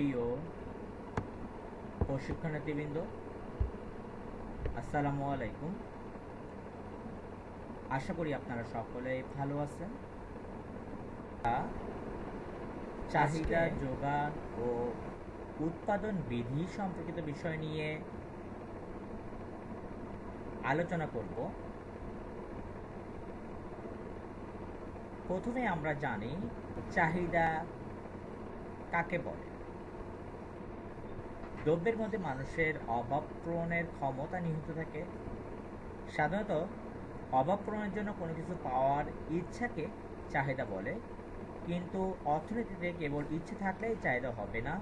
প্রিয় প্রশিক্ষণার্থীবৃন্দ আসসালামু আলাইকুম। আশা করি আপনারা সকলে ভালো আছেন। চাহিদা যোগান ও উৎপাদন বিধি সম্পর্কিত বিষয় নিয়ে আলোচনা করব। প্রথমে আমরা জানি চাহিদা কাকে বলে। দ্রব্যের মধ্যে মানুষের অভাব পূরণের ক্ষমতা নিহিত থাকে। সাধারণত, অভাব পূরণের জন্য কোনো কিছু পাওয়ার ইচ্ছাকে চাহিদা বলে। কিন্তু অর্থনীতিতে কেবল ইচ্ছে থাকলেই চাহিদা হবে না।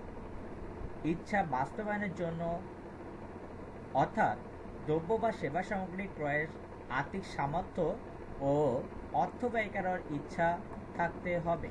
ইচ্ছা বাস্তবায়নের জন্য, অর্থাৎ দ্রব্য বা সেবা সামগ্রী ক্রয়ের আর্থিক সামর্থ্য ও অর্থ ব্যয় করার ইচ্ছা থাকতে হবে।